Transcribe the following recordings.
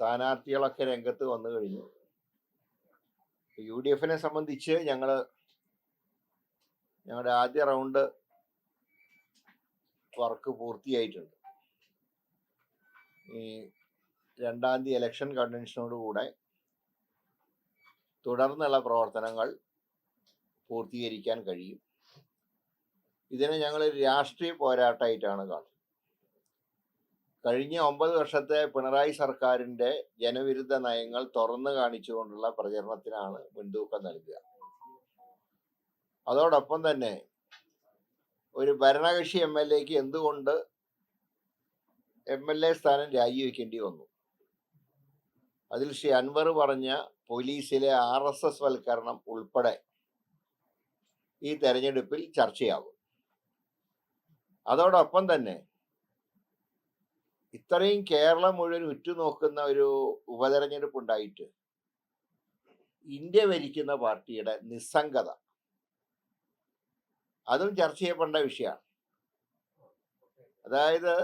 സ്ഥാനാർത്ഥികളൊക്കെ രംഗത്ത് വന്നു കഴിഞ്ഞു. യു ഡി എഫിനെ സംബന്ധിച്ച് ഞങ്ങൾ ഞങ്ങളുടെ ആദ്യ റൗണ്ട് വർക്ക് പൂർത്തിയായിട്ടുണ്ട്. ഈ രണ്ടാം തീയതി ഇലക്ഷൻ കൺവെൻഷനോടുകൂടെ തുടർന്നുള്ള പ്രവർത്തനങ്ങൾ പൂർത്തീകരിക്കാൻ കഴിയും. ഇതിനെ ഞങ്ങൾ രാഷ്ട്രീയ പോരാട്ടമായിട്ടാണ് കാണുന്നത്. കഴിഞ്ഞ ഒമ്പത് വർഷത്തെ പിണറായി സർക്കാരിന്റെ ജനവിരുദ്ധ നയങ്ങൾ തുറന്നു കാണിച്ചുകൊണ്ടുള്ള പ്രചരണത്തിനാണ് മുൻതൂക്കം നൽകുക. അതോടൊപ്പം തന്നെ ഒരു ഭരണകക്ഷി എം എൽ എക്ക് എന്തുകൊണ്ട് എം എൽ എ സ്ഥാനം രാജിവെക്കേണ്ടി വന്നു? അതിൽ ശ്രീ അൻവർ പറഞ്ഞ പോലീസിലെ ആർ എസ് എസ് വൽക്കരണം ഉൾപ്പെടെ ഈ തെരഞ്ഞെടുപ്പിൽ ചർച്ചയാകും. അതോടൊപ്പം തന്നെ ഇത്രയും കേരളം മുഴുവൻ ഉറ്റുനോക്കുന്ന ഒരു ഉപതെരഞ്ഞെടുപ്പ് ഉണ്ടായിട്ട് ഇന്ത്യ ഭരിക്കുന്ന പാർട്ടിയുടെ നിസ്സംഗത അതും ചർച്ച ചെയ്യപ്പെടേണ്ട വിഷയമാണ്. അതായത്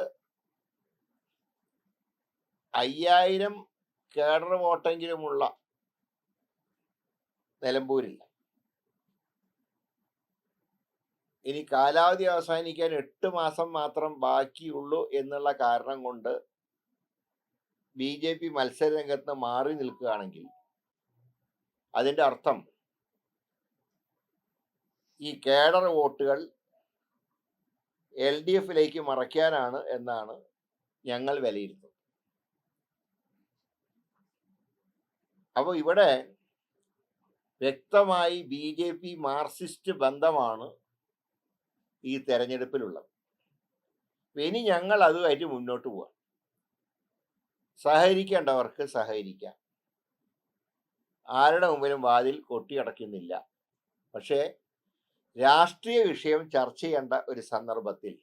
അയ്യായിരം കേഡർ വോട്ടെങ്കിലുമുള്ള നിലമ്പൂരിൽ ഇനി കാലാവധി അവസാനിക്കാൻ എട്ട് മാസം മാത്രം ബാക്കിയുള്ളൂ എന്നുള്ള കാരണം കൊണ്ട് ബി ജെ പി മത്സര രംഗത്ത് മാറി നിൽക്കുകയാണെങ്കിൽ അതിന്റെ അർത്ഥം ഈ കേഡർ വോട്ടുകൾ എൽ ഡി എഫിലേക്ക് മറയ്ക്കാനാണ് എന്നാണ് ഞങ്ങൾ വിലയിരുത്തുന്നത്. അപ്പോൾ ഇവിടെ വ്യക്തമായി ബി ജെ പി മാർക്സിസ്റ്റ് ബന്ധമാണ് ഈ തെരഞ്ഞെടുപ്പിലുള്ളത്. ഇനി ഞങ്ങൾ അതുമായിട്ട് മുന്നോട്ട് പോവാം. സഹകരിക്കേണ്ടവർക്ക് സഹകരിക്കാം. ആരുടെ മുമ്പിലും വാതിൽ കൊട്ടിയടയ്ക്കുന്നില്ല. പക്ഷേ രാഷ്ട്രീയ വിഷയം ചർച്ച ചെയ്യേണ്ട ഒരു സന്ദർഭത്തിൽ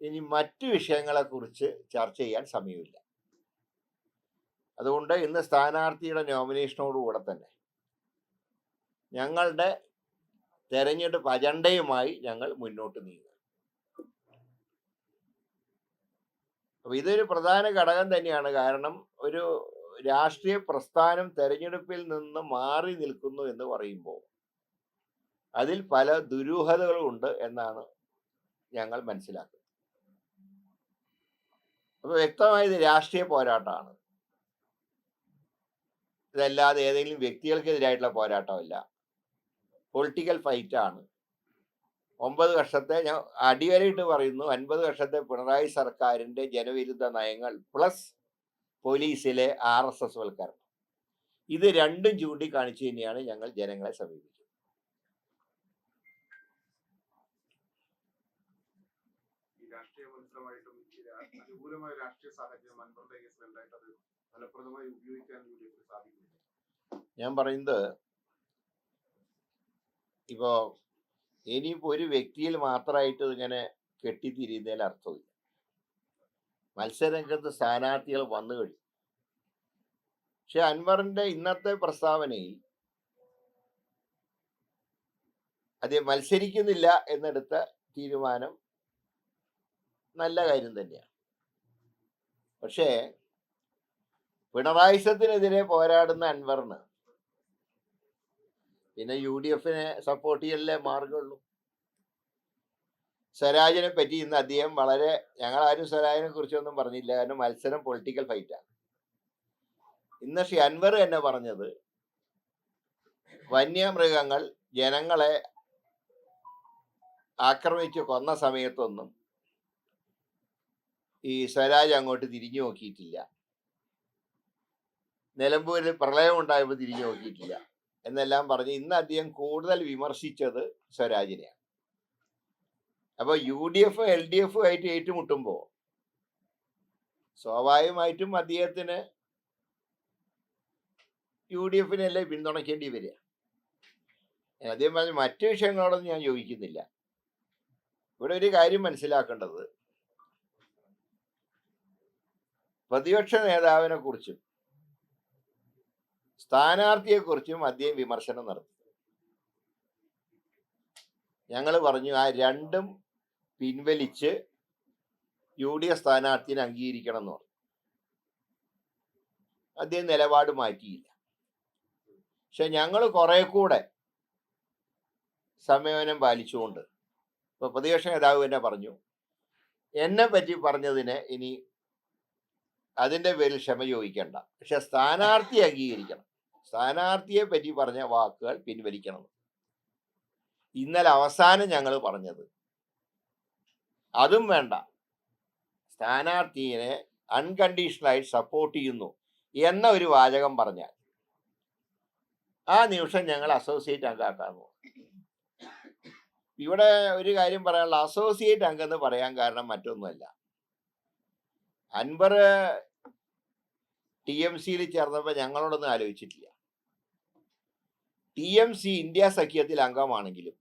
ഇനി മറ്റു വിഷയങ്ങളെക്കുറിച്ച് ചർച്ച ചെയ്യാൻ സമയമില്ല. അതുകൊണ്ട് ഇന്ന് സ്ഥാനാർത്ഥിയുടെ നോമിനേഷനോടുകൂടെ തന്നെ ഞങ്ങളുടെ തെരഞ്ഞെടുപ്പ് അജണ്ടയുമായി ഞങ്ങൾ മുന്നോട്ട് നീങ്ങുക അപ്പൊ ഇതൊരു പ്രധാന ഘടകം തന്നെയാണ്. കാരണം ഒരു രാഷ്ട്രീയ പ്രസ്ഥാനം തെരഞ്ഞെടുപ്പിൽ നിന്ന് മാറി നിൽക്കുന്നു എന്ന് പറയുമ്പോൾ അതിൽ പല ദുരൂഹതകളും ഉണ്ട് എന്നാണ് ഞങ്ങൾ മനസ്സിലാക്കുന്നത്. അപ്പൊ വ്യക്തമായത് രാഷ്ട്രീയ പോരാട്ടമാണ്. ഇതല്ലാതെ ഏതെങ്കിലും വ്യക്തികൾക്കെതിരായിട്ടുള്ള പോരാട്ടമല്ല. പൊളിറ്റിക്കൽ ഫൈറ്റാണ്. ഒമ്പത് വർഷത്തെ ഞാൻ അടിവരയിട്ട് പറയുന്നു അൻപത് വർഷത്തെ പിണറായി സർക്കാരിന്റെ ജനവിരുദ്ധ നയങ്ങൾ പ്ലസ് പോലീസിലെ ആർ എസ് എസ് വൽക്കരണം. ഇത് രണ്ടും ചൂണ്ടിക്കാണിച്ചു തന്നെയാണ് ഞങ്ങൾ ജനങ്ങളെ സമീപിക്കുന്നത്. അനുകൂലമായ രാഷ്ട്രീയ സാഹചര്യം അത് ഫലപ്രദമായി ഉപയോഗിക്കാൻ സാധിക്കുന്നില്ല ഞാൻ പറയുന്നത് ഇപ്പോ ഇനിയിപ്പോ ഒരു വ്യക്തിയിൽ മാത്രമായിട്ട് ഇങ്ങനെ കെട്ടിത്തിരിയുന്നതിൽ അർത്ഥമില്ല. മത്സരരംഗത്ത് സ്ഥാനാർത്ഥികൾ വന്നു കഴിഞ്ഞു. പക്ഷെ അൻവറിന്റെ ഇന്നത്തെ പ്രസ്താവനയിൽ അത് മത്സരിക്കുന്നില്ല എന്നെടുത്ത തീരുമാനം നല്ല കാര്യം തന്നെയാണ്. പക്ഷേ പിണറായിസത്തിനെതിരെ പോരാടുന്ന അൻവറിന് പിന്നെ യു ഡി എഫിനെ സപ്പോർട്ട് ചെയ്യലേ മാർഗമുള്ളൂ സ്വരാജിനെ പറ്റി ഇന്ന് അദ്ദേഹം വളരെ ഞങ്ങളാരും സ്വരാജിനെ കുറിച്ചൊന്നും പറഞ്ഞില്ല. കാരണം മത്സരം പൊളിറ്റിക്കൽ ഫൈറ്റാണ് ഇന്ന് ഷി അൻവർ എന്നെ പറഞ്ഞത് വന്യമൃഗങ്ങൾ ജനങ്ങളെ ആക്രമിച്ച് കൊന്ന സമയത്തൊന്നും ഈ സ്വരാജ് അങ്ങോട്ട് തിരിഞ്ഞു നോക്കിയിട്ടില്ല. നിലമ്പൂരിൽ പ്രളയം ഉണ്ടായപ്പോൾ തിരിഞ്ഞു നോക്കിയിട്ടില്ല. എന്നെല്ലാം പറഞ്ഞ് ഇന്ന് അദ്ദേഹം കൂടുതൽ വിമർശിച്ചത് സ്വരാജിനെയാണ്. അപ്പൊ U D F L D F ആയിട്ട് ഏറ്റുമുട്ടുമ്പോൾ സ്വാഭാവികമായിട്ടും അദ്ദേഹത്തിന് യു ഡി എഫിനല്ലേ പിന്തുണയ്ക്കേണ്ടി വരിക? അദ്ദേഹം പറഞ്ഞ മറ്റു വിഷയങ്ങളോടൊന്നും ഞാൻ യോജിക്കുന്നില്ല. ഇവിടെ ഒരു കാര്യം മനസ്സിലാക്കേണ്ടത്. പ്രതിപക്ഷ നേതാവിനെ കുറിച്ചും സ്ഥാനാർത്ഥിയെ കുറിച്ചും അദ്ദേഹം വിമർശനം നടത്തി. ഞങ്ങൾ പറഞ്ഞു ആ രണ്ടും പിൻവലിച്ച് യു ഡി എഫ് സ്ഥാനാർത്ഥിനെ അംഗീകരിക്കണം എന്ന് പറഞ്ഞു. അദ്ദേഹം നിലപാട് മാറ്റിയില്ല. പക്ഷെ ഞങ്ങൾ കുറെ കൂടെ സംയമനം പാലിച്ചുകൊണ്ട് ഇപ്പൊ പ്രതിപക്ഷ നേതാവ് തന്നെ പറഞ്ഞു എന്നെ പറ്റി പറഞ്ഞതിന് ഇനി അതിന്റെ പേരിൽ ക്ഷമ ചോദിക്കേണ്ട. പക്ഷെ സ്ഥാനാർത്ഥി അംഗീകരിക്കണം. സ്ഥാനാർത്ഥിയെ പറ്റി പറഞ്ഞ വാക്കുകൾ പിൻവലിക്കണം. ഇന്നലെ അവസാനം ഞങ്ങൾ പറഞ്ഞത്. അതും വേണ്ട. സ്ഥാനാർത്ഥിയെ അൺകണ്ടീഷണലായി സപ്പോർട്ട് ചെയ്യുന്നു എന്ന ഒരു വാചകം പറഞ്ഞാൽ ആ നിമിഷം ഞങ്ങൾ അസോസിയേറ്റ് അംഗമാക്കാൻ പോകും ഇവിടെ ഒരു കാര്യം പറയാനുള്ള അസോസിയേറ്റ് അംഗം എന്ന് പറയാൻ കാരണം മറ്റൊന്നുമല്ല. അൻവർ ടി എം സിയിൽ ചേർന്നപ്പോൾ ഞങ്ങളോടൊന്നും ആലോചിച്ചിട്ടില്ല. ടി എം സി ഇന്ത്യ സഖ്യത്തിൽ അംഗമാണെങ്കിലും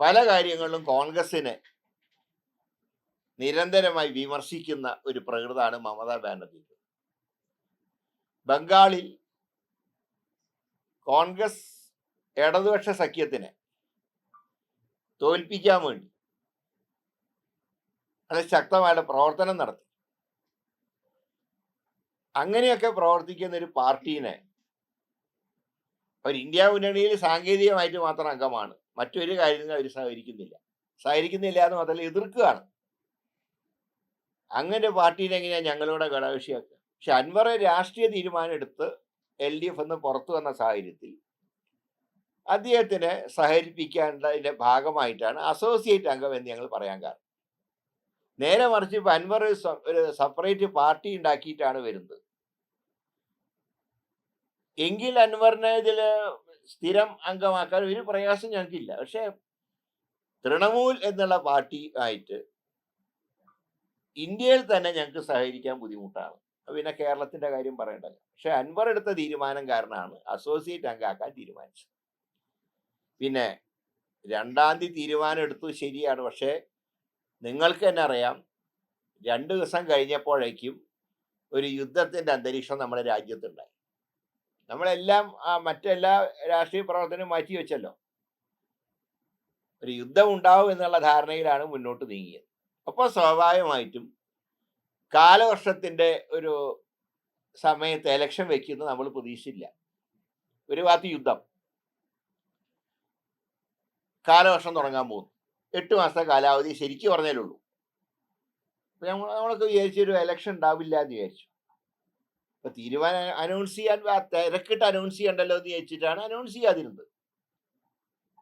പല കാര്യങ്ങളിലും കോൺഗ്രസിനെ നിരന്തരമായി വിമർശിക്കുന്ന ഒരു പ്രകൃതാണ് മമതാ ബാനർജി. ബംഗാളിൽ കോൺഗ്രസ് ഇടതുപക്ഷ സഖ്യത്തിനെ തോൽപ്പിക്കാൻ വേണ്ടി അത് ശക്തമായിട്ട് പ്രവർത്തനം നടത്തി. അങ്ങനെയൊക്കെ പ്രവർത്തിക്കുന്ന ഒരു പാർട്ടീനെ ഒരു ഇന്ത്യ മുന്നണിയിൽ സാങ്കേതികമായിട്ട് മാത്രം അംഗമാണ്. മറ്റൊരു കാര്യത്തിന് അവർ സഹകരിക്കുന്നില്ല. സഹകരിക്കുന്നില്ല എന്ന് മാത്രമല്ല എതിർക്കുകയാണ്. അങ്ങനെ പാർട്ടിയിൽ എങ്ങനെയാണ് ഞങ്ങളുടെ ഘടകകക്ഷിയാക്കുക പക്ഷെ അൻവർ രാഷ്ട്രീയ തീരുമാനം എടുത്ത് എൽ ഡി എഫ് എന്ന് പുറത്തു വന്ന സാഹചര്യത്തിൽ അദ്ദേഹത്തിനെ സഹകരിപ്പിക്കേണ്ടതിന്റെ ഭാഗമായിട്ടാണ് അസോസിയേറ്റ് അംഗം എന്ന് ഞങ്ങൾ പറയാൻ കാരണം. നേരെ മറിച്ച് ഇപ്പൊ അൻവർ ഒരു സെപ്പറേറ്റ് പാർട്ടി ഉണ്ടാക്കിയിട്ടാണ് വരുന്നത്. എങ്കിൽ അൻവറിനെ ഇതിൽ സ്ഥിരം അംഗമാക്കാൻ ഒരു പ്രയാസം ഞങ്ങൾക്കില്ല. പക്ഷെ തൃണമൂൽ എന്നുള്ള പാർട്ടി ആയിട്ട് ഇന്ത്യയിൽ തന്നെ ഞങ്ങൾക്ക് സഹകരിക്കാൻ ബുദ്ധിമുട്ടാണ്. പിന്നെ കേരളത്തിന്റെ കാര്യം പറയണ്ടല്ലോ. പക്ഷെ അൻവർ എടുത്ത തീരുമാനം കാരണമാണ് അസോസിയേറ്റ് അംഗമാക്കാൻ തീരുമാനിച്ചത്. പിന്നെ രണ്ടാം തീയതി തീരുമാനം എടുത്തു ശരിയാണ്. പക്ഷേ നിങ്ങൾക്ക് തന്നെ അറിയാം രണ്ട് ദിവസം കഴിഞ്ഞപ്പോഴേക്കും ഒരു യുദ്ധത്തിന്റെ അന്തരീക്ഷം നമ്മുടെ രാജ്യത്തുണ്ടായി. നമ്മളെല്ലാം ആ മറ്റെല്ലാ രാഷ്ട്രീയ പ്രവർത്തനവും മാറ്റി വെച്ചല്ലോ. ഒരു യുദ്ധം ഉണ്ടാവും എന്നുള്ള ധാരണയിലാണ് മുന്നോട്ട് നീങ്ങിയത്. അപ്പോൾ സ്വാഭാവികമായിട്ടും കാലവർഷത്തിന്റെ ഒരു സമയത്ത് എലക്ഷൻ വെക്കുന്നത് നമ്മൾ പ്രതീക്ഷിച്ചില്ല. ഒരു ഭാഗത്ത് യുദ്ധം. കാലവർഷം തുടങ്ങാൻ പോകുന്നു. എട്ട് മാസത്തെ കാലാവധി ശരിക്കും പറഞ്ഞാലുള്ളൂ നമ്മൾ നമ്മളൊക്കെ വിചാരിച്ചൊരു എലക്ഷൻ ഉണ്ടാവില്ല എന്ന് വിചാരിച്ചു. അപ്പൊ തീരുമാനം അനൗൺസ് ചെയ്യാൻ തിരക്കിട്ട് അനൗൺസ് ചെയ്യണ്ടല്ലോ എന്ന് ചോദിച്ചിട്ടാണ് അനൗൺസ് ചെയ്യാതിരുന്നത്.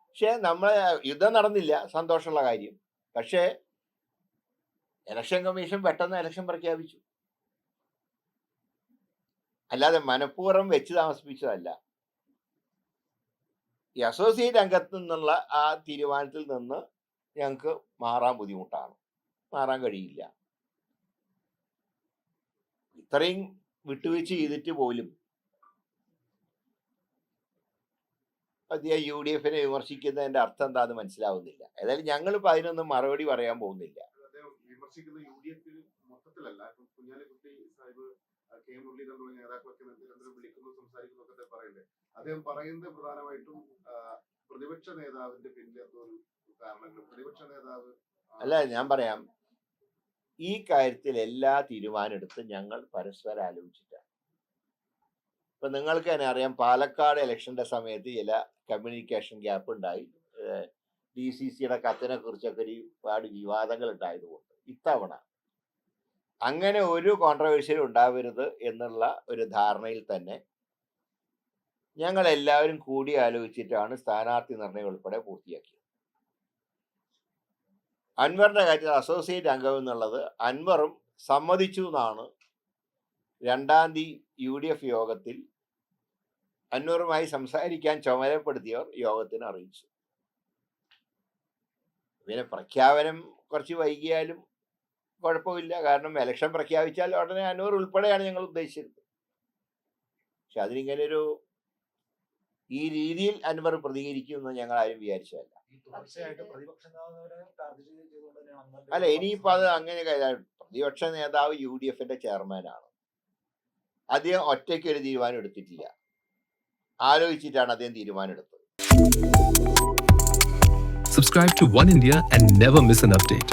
പക്ഷെ നമ്മളെ യുദ്ധം നടന്നില്ല സന്തോഷമുള്ള കാര്യം. പക്ഷേ ഇലക്ഷൻ കമ്മീഷൻ പെട്ടെന്ന് ഇലക്ഷൻ പ്രഖ്യാപിച്ചു. അല്ലാതെ മനഃപൂർവം വെച്ച് താമസിപ്പിച്ചതല്ല. ഈ അസോസിയേറ്റ് അംഗത്തു നിന്നുള്ള ആ തീരുമാനത്തിൽ നിന്ന് ഞങ്ങൾക്ക് മാറാൻ ബുദ്ധിമുട്ടാണ്. മാറാൻ കഴിയില്ല. ഇത്രയും വിട്ടുവീഴ്ച ചെയ്തിട്ട് പോലും അദ്ദേഹം യു ഡി എഫിനെ വിമർശിക്കുന്നതിന്റെ അർത്ഥം എന്താന്ന് മനസ്സിലാവുന്നില്ല. ഏതായാലും ഞങ്ങളിപ്പോ അതിനൊന്നും മറുപടി പറയാൻ പോകുന്നില്ല. കെ തുടങ്ങിയ നേതാക്കളൊക്കെ നിരന്തരം വിളിക്കുന്നു പറയണ്ടേ അദ്ദേഹം പറയുന്നത് പ്രധാനമായിട്ടും പ്രതിപക്ഷ നേതാവിന്റെ ഒരു കാരണങ്ങൾ പ്രതിപക്ഷ നേതാവ് അല്ല ഞാൻ പറയാം. ഈ കാര്യത്തിൽ എല്ലാ തീരുമാനം എടുത്ത് ഞങ്ങൾ പരസ്പരം ആലോചിച്ചിട്ടാണ്. ഇപ്പൊ നിങ്ങൾക്ക് തന്നെ അറിയാം പാലക്കാട് ഇലക്ഷന്റെ സമയത്ത് ചില കമ്മ്യൂണിക്കേഷൻ ഗ്യാപ്പ് ഉണ്ടായി. ഡി സി സിയുടെ കത്തിനെ കുറിച്ചൊക്കെ ഒരുപാട് വിവാദങ്ങൾ ഉണ്ടായതുകൊണ്ട് ഇത്തവണ. അങ്ങനെ ഒരു കോൺട്രവേഴ്സിയും ഉണ്ടാവരുത് എന്നുള്ള ഒരു ധാരണയിൽ തന്നെ ഞങ്ങൾ എല്ലാവരും കൂടി ആലോചിച്ചിട്ടാണ് സ്ഥാനാർത്ഥി നിർണയം ഉൾപ്പെടെ പൂർത്തിയാക്കിയത്. അൻവറിന്റെ കാര്യത്തിൽ അസോസിയേറ്റ് അംഗം എന്നുള്ളത് അൻവറും സമ്മതിച്ചു എന്നാണ് രണ്ടാം തീയതി യു ഡി എഫ് യോഗത്തിൽ അൻവറുമായി സംസാരിക്കാൻ ചുമതലപ്പെടുത്തിയവർ യോഗത്തിന് അറിയിച്ചു. പിന്നെ പ്രഖ്യാപനം കുറച്ച് വൈകിയാലും കുഴപ്പമില്ല. കാരണം എലക്ഷൻ പ്രഖ്യാപിച്ചാൽ ഉടനെ അൻവർ ഉൾപ്പെടെയാണ് ഞങ്ങൾ ഉദ്ദേശിച്ചത് പക്ഷെ അതിനിങ്ങനെ ഒരു ഈ രീതിയിൽ അൻവർ പ്രതികരിക്കുമെന്ന് ഞങ്ങൾ ആരും വിചാരിച്ചതല്ല. അല്ല ഇനിയിപ്പോ അത് അങ്ങനെ പ്രതിപക്ഷ നേതാവ് യു ഡി എഫിന്റെ ചെയർമാനാണ്. അദ്ദേഹം ഒറ്റയ്ക്ക് ഒരു തീരുമാനം എടുത്തിട്ടില്ല. ആലോചിച്ചിട്ടാണ് അദ്ദേഹം തീരുമാനം എടുത്തത് subscribe to One India and never miss an update.